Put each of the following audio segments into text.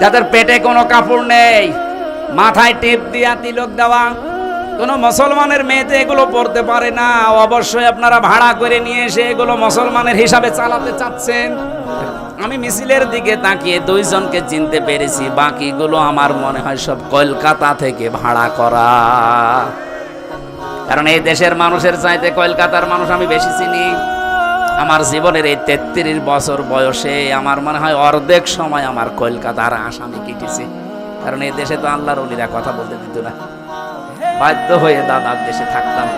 যাদের পেটে কোনো কাপড় নেই, মাথায় টিপ দিয়া তিলক দেওয়া, কোনো মুসলমানের মেয়েতে এগুলো পড়তে পারে না। অবশ্যই আপনারা ভাড়া করে নিয়ে এসে এগুলো মুসলমানের হিসাবে চালাতে চাচ্ছেন। আমি মিছিলের দিকে তাকিয়ে দুইজনকে চিনতে পেরেছি, বাকিগুলো আমার মনে হয় সব কলকাতা থেকে ভাড়া করা। কারণ এই দেশের মানুষের চাইতে কলকাতার মানুষ আমি বেশি চিনি। আমার জীবনের এই তেত্রিশ বছর বয়সে আমার মনে হয় অর্ধেক সময় আমার কলকাতার আসামি কেটেছে। কারণ এই দেশে তো আল্লাহর অলিরা কথা বলতে দিত না। বাধ্য হয়ে দাদার দেশে থাকতাম।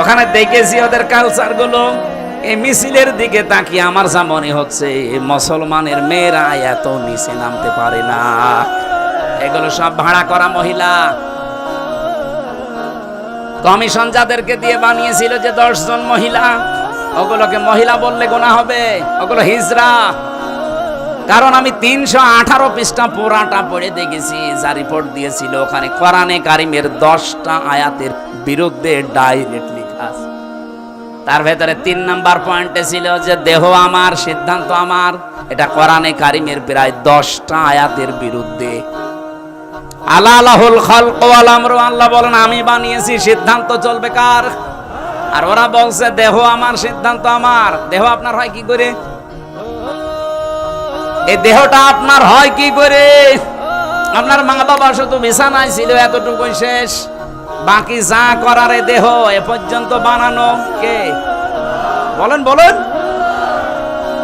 ওখানে দেখেছি ওদের কালচারগুলো। এই মিছিলের দিকে তাকিয়ে আমার যা মনে হচ্ছে মুসলমানের মেয়েরা এত নিচে নামতে পারে না। এগুলো সব ভাড়া করা মহিলা। কমিশন যাদেরকে দিয়ে বানিয়েছিল যে দশজন মহিলা ওগুলোকে মহিলা বললে গোনা হবে। ওগুলো হিজরা। কারণ আমি তিনশো আঠারো পৃষ্ঠা পুরাটা পড়ে দেখেছি, যা রিপোর্ট দিয়েছিল। ওখানে কোরআনে কারিমের দশটা আয়াতের বিরুদ্ধে ডাইরেক্ট লেখা আছে। তার ভেতরে তিন নাম্বার পয়েন্টে ছিল যে, দেহ আমার, সিদ্ধান্ত আমার। এটা কোরআনে কারিমের প্রায় দশটা আয়াতের বিরুদ্ধে। আল্লাহ আল্লাহ বলেন, আমি বানিয়েছি, সিদ্ধান্ত চলবে কার? আর ওরা বলছে, দেহ আমার, সিদ্ধান্ত আমার। দেহ আপনার হয় কি করে? এই দেহটা আপনার হয় কি করে? আপনার মা বাবা শুধু বিছানায় ছিল, এতটুকুই শেষ। বাকি যা করার এ দেহ, এ পর্যন্ত বানানো কে? বলেন বলেন।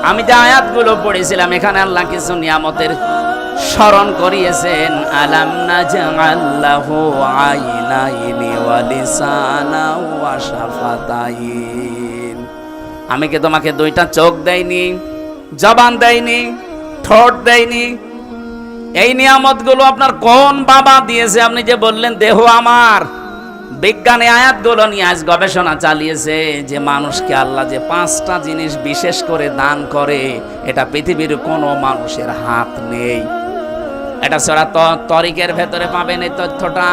আমি যে আয়াতগুলো পড়েছিলাম, এখানে আল্লাহ কিছু নিয়ামতের স্মরণ করিয়েছেন, আলাম না জাআল্লাহু আইনাইনি ওয়া লিসানা ওয়া শাফাতাইন। আমি কি তোমাকে দুইটা চোখ দেইনি, জবান দেয়নি ঠোঁট দেয়নি এই নিয়ামতগুলো আপনার কোন বাবা দিয়েছে? আপনি যে বললেন, দেহ আমার। বিজ্ঞানী আয়াতগুলো নিয়ে আজ গবেষণা চালিয়েছে যে মানুষকে আল্লাহ যে পাঁচটা জিনিস বিশেষ করে দান করে, এটা পৃথিবীর কোনো মানুষের হাত নেই। এটা তো তরিকের ভেতরে পাবেন এই তথ্যটা।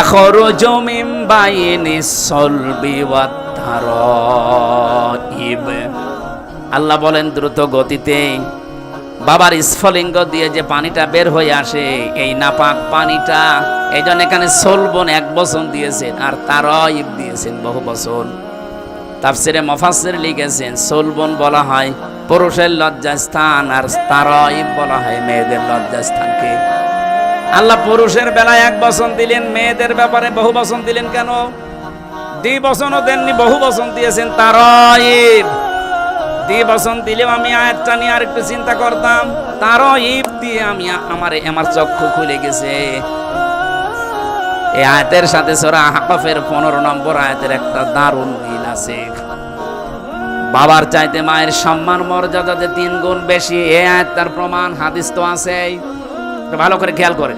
এখরো জমিম বাইনি সলবি আল্লাহ বলেন দ্রুত গতিতে বাবার স্ফলিঙ্গ দিয়ে যে পানিটা বের হয়ে আসে, এই নাপাক পানিটা এই জন্য এখানে সোলবন এক বছর দিয়েছেন আর তারইব দিয়েছেন বহু বছর। তাফসিরে মফাসির লিখেছেন, সোলবন বলা হয়, পুরুষের লজ্জাস্থান আর তারইব বলা হয় মেয়েদের লজ্জাস্থানকে। আল্লাহ পুরুষের বেলায় এক বছর দিলেন, মেয়েদের ব্যাপারে বহু বছর দিলেন কেন? দ্বি বছরও দেননি, বহু বছর দিয়েছেন, তারইব। দ্বি বছর দিলেও আমি আয়াতটা নিয়ে আর একটু চিন্তা করতাম তারও ইব দিয়ে আমি আমার আমার চক্ষু খুলে গেছে। এই আয়াতের সাথে সোরা হাকফের পনেরো নম্বর আয়াতের একটা দারুণ মিল আছে। বাবার চাইতে মায়ের সম্মান, মর্যাদাতে তিন গুণ বেশি এ আয়াত তার প্রমাণ, হাদিস তো আছে ভালো করে খেয়াল করে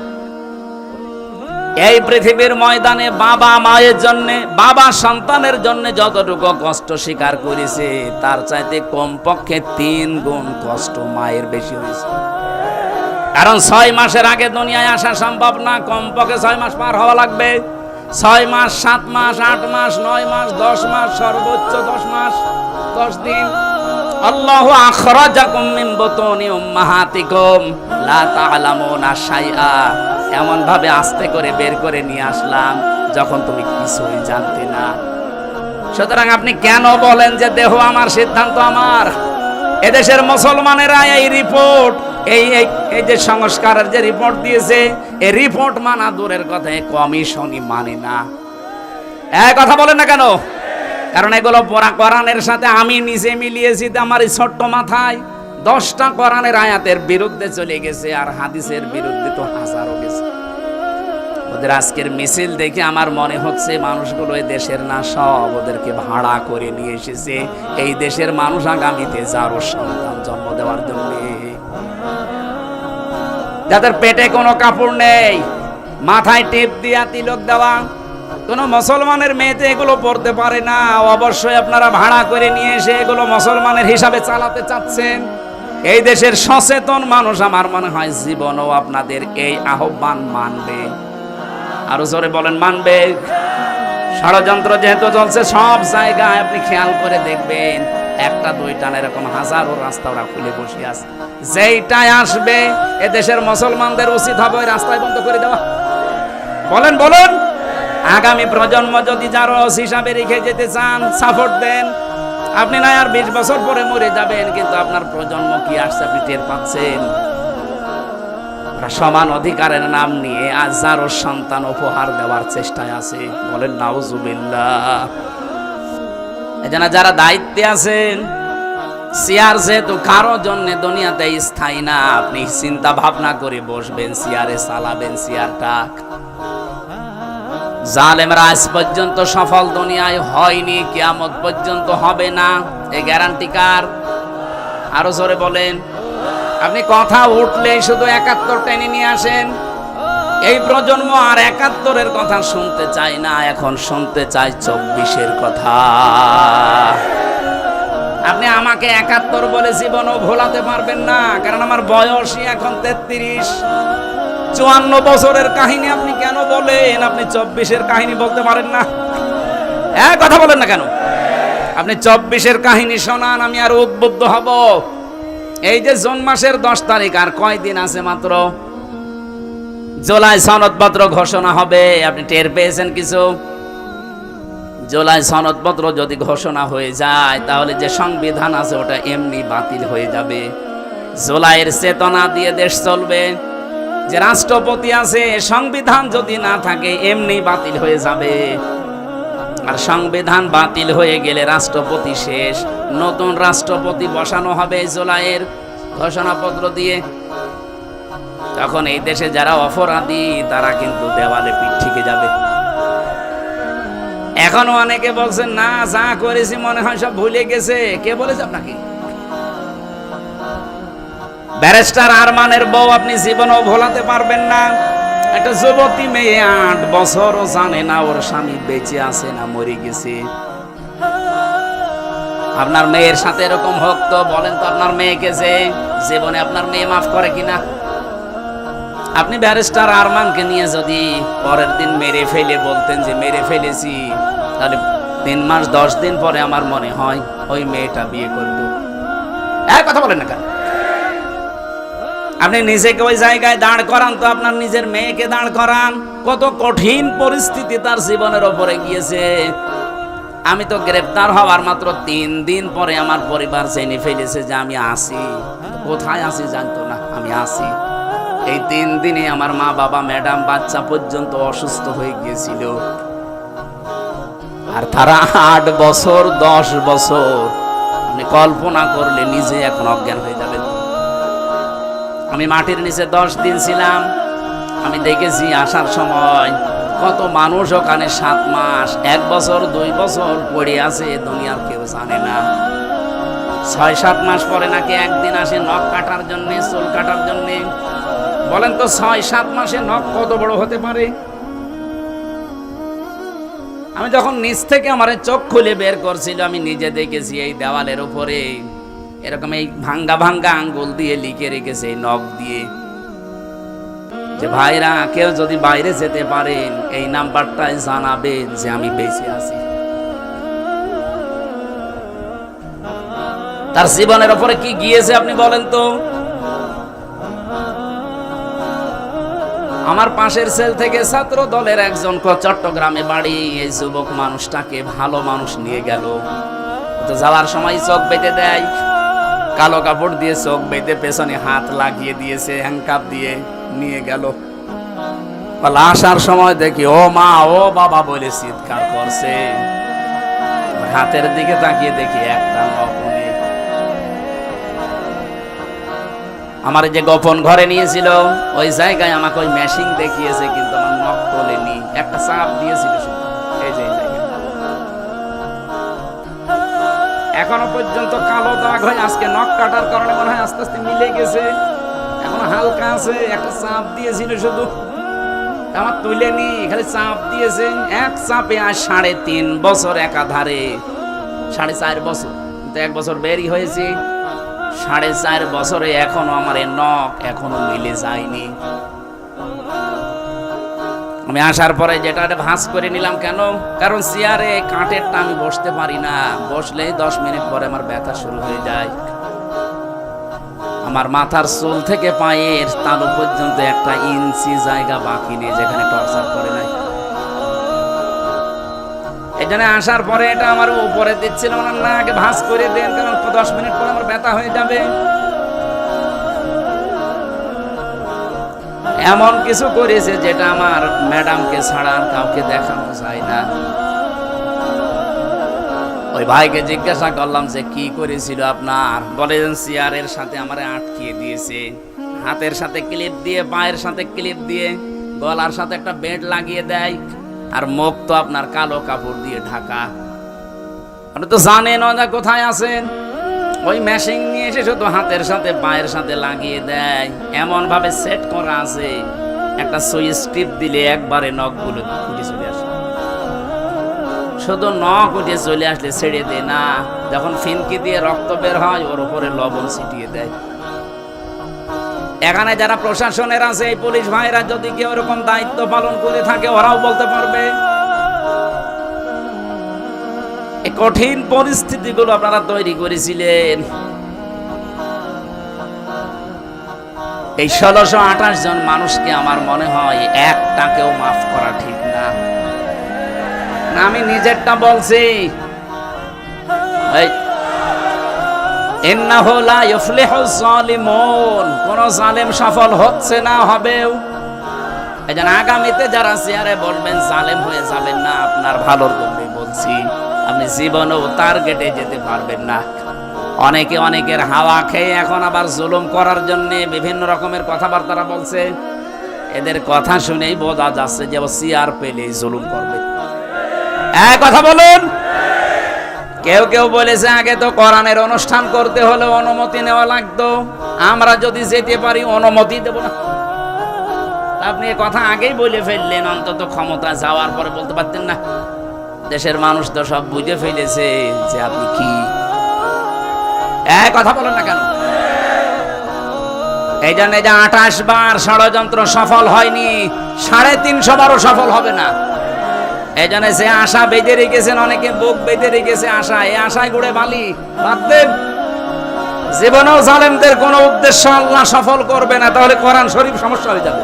এই পৃথিবীর ময়দানে বাবা মায়ের জন্য, বাবা সন্তানের জন্য যতটুকু কষ্ট স্বীকার করেছে, তার চাইতে কমপক্ষে তিন গুণ কষ্ট মায়ের বেশি হয়েছে। কারণ ছয় মাসের আগে দুনিয়ায় আসা সম্ভব না, কমপক্ষে ছয় মাস পার হওয়া লাগবে। ছয় মাস, সাত মাস, আট মাস, নয় মাস, দশ মাস, সর্বোচ্চ দশ মাস, দশ দিন। আল্লাহ আখরাজাকুম মিন বুতুনি উম্মাহাতিকুম, লা তা'লামুনা শাইআ। এমন ভাবে আস্তে করে বের করে নিয়ে আসলাম, যখন তুমি কিছুই জানতে না। সুতরাং আপনি কেন বলেন যে দেহ আমার সিদ্ধান্ত আমার? এদেশের মুসলমানেরা এই রিপোর্ট এই এই যে সংস্কারের যে রিপোর্ট দিয়েছে, এই রিপোর্ট মানা দূরের কথা কমিশনই মানে না। এক কথা বলেন না কেন? কারণ এগুলো পড়া কোরআনের সাথে আমি নিজে মিলিয়েছি আমার এই ছোট্ট মাথায়। দশটা কোরআনের আয়াতের বিরুদ্ধে চলে গেছে আর হাদিসের বিরুদ্ধে তো হাজারও গেছে। ওদের আজকের মিছিল দেখে আমার মনে হচ্ছে মানুষগুলো এই দেশের না সব ওদেরকে ভাড়া করে নিয়ে এসেছে। এই দেশের মানুষ আগামীতে যারও সন্তান জন্ম দেওয়ার জন্য। যাদের পেটে কোনো কাপড় নেই, মাথায় টিপ দিয়া তিলক দেওয়া, কোনো মুসলমানের মেয়েতে এগুলো পড়তে পারে না। অবশ্যই আপনারা ভাড়া করে নিয়ে এসে এগুলো মুসলমানের হিসাবে চালাতে চাচ্ছেন। এই দেশের সচেতন মানুষ আমার মনে হয় জীবনও আপনাদের এই আহ্বান মানবে। আরও জোরে বলেন, মানবে। ষড়যন্ত্র যেহেতু চলছে, সব জায়গায় আপনি খেয়াল করে দেখবেন। একটা, দুইটা না, এরকম হাজারো রাস্তা ওরা খুলে বসে আছে। যেইটাই আসবে এ দেশের মুসলমানদের উচিত হবে ওই রাস্তায় বন্ধ করে দেওয়া। বলেন, বলুন। আগামী প্রজন্ম যদি যার হিসাবে রেখে যেতে চান সাপোর্ট দেন। আপনি না আর বিশ বছর পরে মরে যাবেন, কিন্তু আপনার প্রজন্ম কি আসছে আপনি টের পাচ্ছেন? সমান অধিকারের নাম নিয়ে আজ যারও সন্তান উপহার দেওয়ার চেষ্টায় আছে। বলেন, নাউজুবিল্লাহ। এজন্য যারা দায়িত্বে আছেন চেয়ার যেহেতু কারও জন্য দুনিয়াতে স্থায়ী না, আপনি চিন্তা ভাবনা করে বসবেন চেয়ারে চালাবেন চেয়ারটা জালেমরা আজ পর্যন্ত সফল দুনিয়ায় হয়নি, কিয়ামত পর্যন্ত হবে না এই গ্যারান্টি কার? আরও জোরে বলেন। আপনি কথা উঠলে শুধু একাত্তর টেনে নিয়ে আসেন। এই প্রজন্ম আর একাত্তরের কথা শুনতে চায় না, এখন শুনতে চায় চব্বিশের কথা। আপনি আমাকে একাত্তর বলে জীবনও ভোলাতে পারবেন না, কারণ আমার বয়সই এখন তেত্রিশ। চুয়ান্ন বছরের কাহিনী আপনি কেন বলেন? আপনি চব্বিশের কাহিনী বলতে পারেন না। হ্যাঁ কথা বলেন না কেন? আপনি চব্বিশের কাহিনী শোনান, আমি আর উদ্বুদ্ধ হব। এই যে জুন মাসের দশ তারিখ, আর কয়দিন আছে মাত্র? জুলাই সনদপত্র ঘোষণা হবে, আপনি টের পেয়েছেন কিছু? জুলাই সনদপত্র যদি ঘোষণা হয়ে যায়, তাহলে যে সংবিধান আছে ওটা এমনি বাতিল হয়ে যাবে। জুলাইয়ের চেতনা দিয়ে দেশ চলবে। যে রাষ্ট্রপতি আছে, সংবিধান যদি না থাকে, এমনি বাতিল হয়ে যাবে। আর সংবিধান বাতিল হয়ে গেলে রাষ্ট্রপতি শেষ। নতুন রাষ্ট্রপতি বসানো হবে জুলাইয়ের ঘোষণাপত্র দিয়ে। তখন এই দেশে যারা অপরাধী, তারা কিন্তু দেওয়ালে পিঠ থেকে যাবে। এখনও অনেকে বলছেন, না, যা করেছি মনে হয় সব ভুলে গেছে। কে বলেছে আপনাকে? ব্যারিস্টার আরমানের বউ আপনি জীবনও ভোলাতে পারবেন না। একটা যুবতী মেয়ে আট বছরও জানে না, ওর স্বামী বেঁচে আছে না মরে গেছে। আপনার মেয়ের সাথে এরকম হোক তো, বলেন তো আপনার মেয়েকে যে জীবনে আপনার মেয়ে মাফ করে কিনা। আপনি ব্যারিস্টার আরমানকে নিয়ে যদি পরের দিন মেরে ফেলে বলতেন যে মেরে ফেলেছি, তাহলে তিন মাস, দশ দিন পরে আমার মনে হয় ওই মেয়েটা বিয়ে করতো এক কথা বলেন না কেন? আপনি নিজেকে ওই জায়গায় দাঁড় করান তো আপনার নিজের মেয়েকে দাঁড় করান। কত কঠিন পরিস্থিতি তার জীবনের ওপরে গিয়েছে। আমি তো গ্রেপ্তার হওয়ার মাত্র তিন দিন পরে আমার পরিবার জেনে ফেলেছে যে আমি আসি। কোথায় আছি জানতো না, আমি আসি। এই তিন দিনে আমার মা, বাবা, ম্যাডাম, বাচ্চা পর্যন্ত অসুস্থ হয়ে গিয়েছিল। আর তারা আট বছর, দশ বছর আপনি কল্পনা করলে নিজে এখন অজ্ঞান হয়ে যাবেন। আমি মাটির নিচে দশ দিন ছিলাম। আমি দেখেছি আসার সময় কত মানুষ ওখানে সাত মাস, এক বছর, দুই বছর পড়ে আছে, দুনিয়ার কেউ জানে না। ছয়, সাত মাস পরে নাকি একদিন আসে নখ কাটার জন্যে, চুল কাটার জন্য বলেন তো ছয়, সাত মাসে নখ কত বড় হতে পারে? আমি যখন নিচ থেকে আমার চোখ খুলে বের করছিল, আমি নিজে দেখেছি এই দেওয়ালের উপরে এরকম এই ভাঙ্গা ভাঙ্গা আঙ্গুল দিয়ে লিখে রেখেছে নখ দিয়ে। যে ভাইরা, কেউ যদি বাইরে যেতে পারেন, এই নাম্বারটাই জানাবেন যে আমি বেঁচে আছি। তার জীবনের ওপরে কি গিয়েছে আপনি বলেন তো? আমার পাশের সেল থেকে ছাত্র দলের একজন চট্টগ্রামে বাড়ি, এই যুবক মানুষটাকে ভালো মানুষ নিয়ে গেল। তো যাওয়ার সময় চোখ বেঁধে দেয়, কালো কাপড় দিয়ে চোখ বেঁধে পেছনে হাত লাগিয়ে দিয়েছে হ্যাংকাপ দিয়ে নিয়ে গেল। আসার সময় দেখি, ও মা, ও বাবা বলে চিৎকার করছে। হাতের দিকে তাকিয়ে দেখি একটা আমার যে গোপন ঘরে নিয়েছিল, ওই জায়গায় আমাকে ওই মেশিন দেখিয়েছে, কিন্তু আমার নখ তোলেনি। একটা চাপ দিয়েছিল এখনও পর্যন্ত কালো দাগ হয়ে, আজকে নখ কাটার কারণে মনে হয় আস্তে আস্তে মিলে গেছে। এখনও হালকা আছে, একটা চাপ দিয়েছিল শুধু। আমার তুলেনি, খালি চাপ দিয়েছে। এক চাপে আর সাড়ে তিন বছর একাধারে। সাড়ে চার বছর। কিন্তু এক বছর বেরি হয়েছে। সাড়ে চার বছরে এখনও আমার নখ এখনও মিলে যায়নি। আমি আমি আসার পরে যেটা ভাঁজ করে নিলাম কেন? কারণ চেয়ারে কাঠেরটা আমি বসতে পারি না। বসলেই দশ মিনিট পরে আমার ব্যথা শুরু হয়ে যায়। আমার মাথার চুল থেকে পায়ের তালু পর্যন্ত একটা ইঞ্চি জায়গা বাকি নেই যেখানে টর্চার করে নাই। এখানে আসার পরে এটা আমার উপরে দিচ্ছিল ওনার না আগে ভাঁজ করে দেন, কারণ দশ মিনিট পরে আমার ব্যথা হয়ে যাবে। এমন কিছু করেছে যেটা আমার ম্যাডামকে ছাড়া আর কাউকে দেখানো যায় না। ওই ভাইকে জিজ্ঞাসা করলাম যে, কি করেছিল আপনার? বলেন চেয়ারের সাথে আমার আটকিয়ে দিয়েছে। হাতের সাথে ক্লিপ দিয়ে, পায়ের সাথে ক্লিপ দিয়ে, গলার সাথে একটা বেড লাগিয়ে দেয়। আর মুখ তো আপনার কালো কাপড় দিয়ে ঢাকা। আপনি তো জানেন না কোথায় আছেন? ওই মেশিন নিয়ে এসে শুধু হাতের সাথে, পায়ের সাথে লাগিয়ে দেয়। এমন ভাবে সেট করা আছে। একটা সুইচ টিপ দিলে একবারে নখগুলো উঠে চলে আসে। শুধু নখ উঠে চলে আসলে ছেড়ে দে না। যখন ফিনকি দিয়ে রক্ত বের হয়, ওর উপরে লবণ ছিটিয়ে দেয়। এখানে যারা প্রশাসনের আছে, এই পুলিশ ভাইরা যদি কেউ এরকম দায়িত্ব পালন করে থাকে, ওরাও বলতে পারবে। কঠিন পরিস্থিতিগুলো আপনারা তৈরি করেছিলেন। এই ষোলোশো আঠাশ জন মানুষকে আমার মনে হয় একটাকেও মাফ করা ঠিক না। আমি নিজেরটা বলছি। ইন্নাহু লা ইফলিহু কোন জালেম সফল হচ্ছে না, হবেও। এজন আগামীতে যারা বলবেন, জালেম হয়ে যাবেন না, আপনার ভালোর বলছি, আপনি টার্গেটে যেতে পারবেন না। অনেকে অনেকের হাওয়া খেয়ে এখন আবার জুলুম করার জন্য বিভিন্ন রকমের কথাবার্তারা বলছে। এদের কথা শুনেই বোঝা যাচ্ছে যে ও চেয়ার জুলুম করবে। এক কথা বলুন! কেউ কেউ বলেছে আগে তো কোরআনের অনুষ্ঠান করতে হলে অনুমতি নেওয়া লাগতো। আমরা যদি যেতে পারি, অনুমতি দেব না। আপনি কথা আগেই বলে ফেললেন, অন্তত ক্ষমতা যাওয়ার পরে বলতে পারতেন না। দেশের মানুষ তো সব বুঝে ফেলেছে যে আপনি কি। কথা বলেন না কেন? এই জন্য যে আঠাশ বার ষড়যন্ত্র সফল হয়নি, সাড়ে তিনশো বারও সফল হবে না। এই সে আশা বেঁধে রেখেছেন, অনেকে বুক বেঁধে রেখেছে আশা। এ আশায় ঘুরে বালি। বাদ দেন জীবনেও জালেমদের কোনো উদ্দেশ্য আল্লাহ সফল করবে না, তাহলে কোরআন শরীফ সমস্যা হয়ে যাবে।